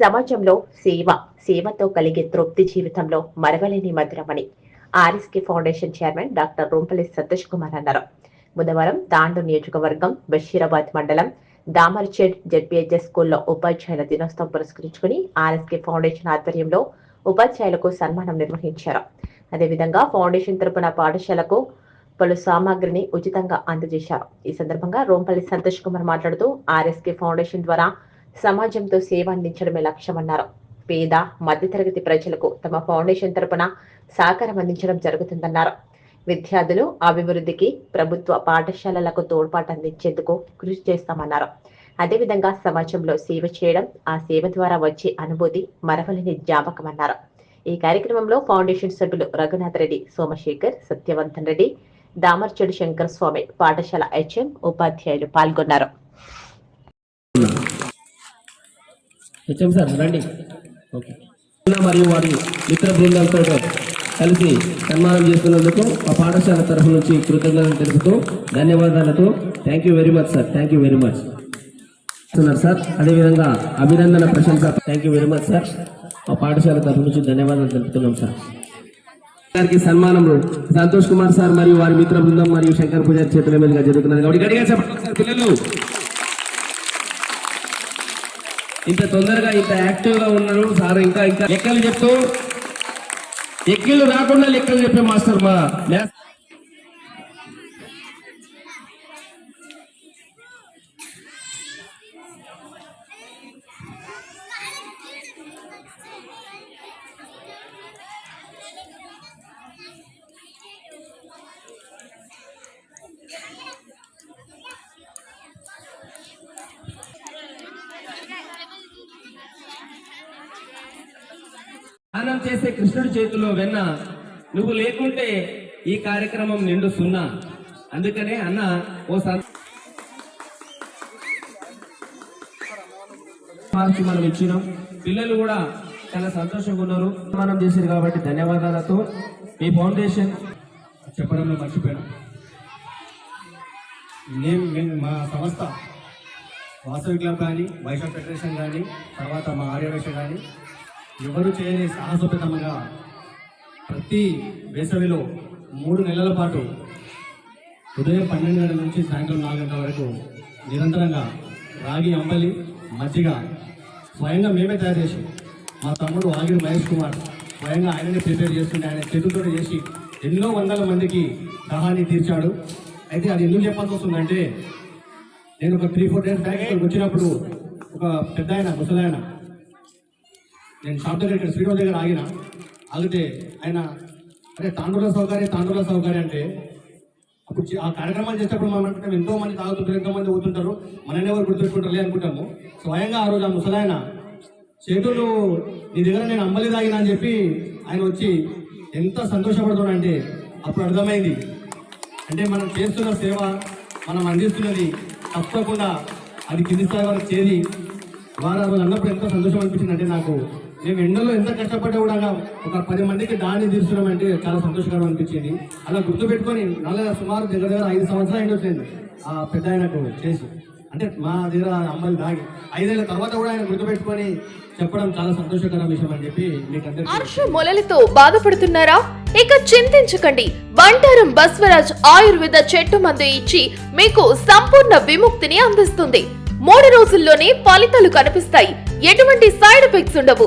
సమాజంలో సేవ సేవతో కలిగే తృప్తి జీవితంలో మరవలేని మధురమని RSK foundation chairman doctor Rumpalli Satish Kumar అన్నారు. బుధవారం తాండు నియోజకవర్గం బషీరాబాద్ మండలం దామర్చెడ్ జెడ్పీహెచ్ఎస్ స్కూల్లో ఉపాధ్యాయుల దినోత్సవం పురస్కరించుకుని ఆర్ఎస్కే ఫౌండేషన్ ఆధ్వర్యంలో ఉపాధ్యాయులకు సన్మానం నిర్వహించారు. అదేవిధంగా ఫౌండేషన్ తరపున పాఠశాలకు పలు సామాగ్రిని ఉచితంగా అందజేశారు. ఈ సందర్భంగా రోంపల్లి సంతోష్ కుమార్ మాట్లాడుతూ ఆర్ఎస్కే ఫౌండేషన్ ద్వారా సమాజంతో సేవ అందించడమే లక్ష్యమన్నారు. పేద మధ్యతరగతి ప్రజలకు తమ ఫౌండేషన్ తరపున సహకారం అందించడం జరుగుతుందన్నారు. విద్యార్థులు అభివృద్ధికి ప్రభుత్వ పాఠశాలలకు తోడ్పాటు అందించేందుకు కృషి చేస్తామన్నారు. అదేవిధంగా సమాజంలో సేవ చేయడం ఆ సేవ ద్వారా వచ్చే అనుభూతి మరవలేని జ్ఞాపకమన్నారు. ఈ కార్యక్రమంలో ఫౌండేషన్ సభ్యులు రఘునాథ్ రెడ్డి సోమశేఖర్ సత్యవంతన్ రెడ్డి దామర్చెడు శంకర్ స్వామి పాఠశాల హెచ్ఎం ఉపాధ్యాయులు పాల్గొన్నారు. హెచ్ఎం సార్ రండి. ఓకే. మరియు వారి మిత్ర బృందాలతో కలిసి సన్మానం చేస్తున్నందుకు మా పాఠశాల తరఫు నుంచి కృతజ్ఞతలు తెలుపుతూ ధన్యవాదాలతో thank you very much sir thank you very much sir అదేవిధంగా అభినందన ప్రశంస thank you very much sir మా పాఠశాల తరఫు నుంచి ధన్యవాదాలు తెలుపుతున్నాం సార్ గారికి సన్మానములు సంతోష్ కుమార్ సార్ మరియు వారి మిత్ర బృందం మరియు శంకర్ పూజారి చేతుల మీదుగా జరుగుతున్నది. కాబట్టి గడిగా చెప్పండి సార్ పిల్లలు. ఇంత తొందరగా ఇంత యాక్టివ్గా ఉన్నారు. సార్ ఇంకా ఇంకా లెక్కలు చెప్తూ ఎక్కిళ్ళు రాకుండా లెక్కలు చెప్పే మాస్టర్ మా దానం స్నానం చేసే కృష్ణుడి చేతిలో వెన్న నువ్వు లేకుంటే ఈ కార్యక్రమం నిండు సున్నా. అందుకనే అన్న ఓ సం- మార్చి మనం ఇచ్చినాం. పిల్లలు కూడా చాలా సంతోషంగా ఉన్నారు. మనం చేశారు కాబట్టి ధన్యవాదాలతో మీ ఫౌండేషన్ చెప్పడంలో మర్చిపోయాను. నేను మా సంస్థ వాసవి క్లబ్ కానీ వైశాఖ్ ఫెడరేషన్ కానీ తర్వాత మా ఆర్యవేశ కానీ ఎవరు చేయని సాహసోపేతంగా ప్రతి వేసవిలో మూడు నెలల పాటు ఉదయం పన్నెండు గంటల నుంచి సాయంత్రం నాలుగు గంటల వరకు నిరంతరంగా రాగి అంబలి మజ్జిగ స్వయంగా మేమే తయారు చేసి మా తమ్ముడు ఆగిరి మహేష్ కుమార్ స్వయంగా ఆయననే ప్రిపేర్ చేస్తుంటే ఆయన చేతులతో చేసి ఎన్నో వందల మందికి దాహాన్ని తీర్చాడు. అయితే అది ఎందుకు చెప్పాల్సి వస్తుందంటే నేను ఒక త్రీ ఫోర్ డేస్ బ్యాక్ వచ్చినప్పుడు ఒక పెద్ద ఆయన ముసలాయన నేను షాప్ దగ్గర ఇక్కడ శ్రీరామ్ దగ్గర ఆగిన ఆగితే ఆయన అరే తాండూల సౌకర్యం తాండూల సౌకర్యం అంటే అప్పుడు ఆ కార్యక్రమాలు చేసేటప్పుడు మనం అనుకుంటాం ఎంతో మంది తాగుతుంటారు ఎంతో మంది పోతుంటారు మనని ఎవరు గుర్తుపెట్టుకుంటారు అనుకుంటాము. స్వయంగా ఆ రోజు ఆ ముసలాయన చేతులు నీ దగ్గర నేను అమ్మలి తాగిన అని చెప్పి ఆయన వచ్చి ఎంత సంతోషపడుతున్నాడంటే అప్పుడు అర్థమైంది. అంటే మనం చేస్తున్న సేవ మనం అందిస్తున్నది తప్పకుండా అది కింది స్థాయి వరకు చేరి వారు ఆ రోజు అన్నప్పుడు ఎంతో సంతోషం అనిపించింది అంటే నాకు మేము ఎండలో ఎంత కష్టపడ్డా కూడా ఒక పది మందికి దాన్ని తీర్చడం చాలా సంతోషకరం అనిపించింది. అలా గుర్తుపెట్టుకొని నల్ల సుమారు దగ్గర దగ్గర ఐదు సంవత్సరాలు అయింది వచ్చింది ఆ పెద్ద ఆయనకు చేసి. అంటే మా దగ్గర అమ్మాయిలు దాగి ఐదేళ్ళ తర్వాత కూడా ఆయన గుర్తుపెట్టుకొని చెప్పడం చాలా సంతోషకరం విషయం అని చెప్పి మీకు హర్ష మొలలతో బాధపడుతున్నారా? ఇక చింతించకండి. బంటారం బస్వరాజ్ ఆయుర్వేద చెట్టు మందు ఇచ్చి మీకు సంపూర్ణ విముక్తిని అందిస్తుంది. మూడు రోజుల్లోనే ఫలితాలు కనిపిస్తాయి. ఎటువంటి సైడ్ ఎఫెక్ట్స్ ఉండవు.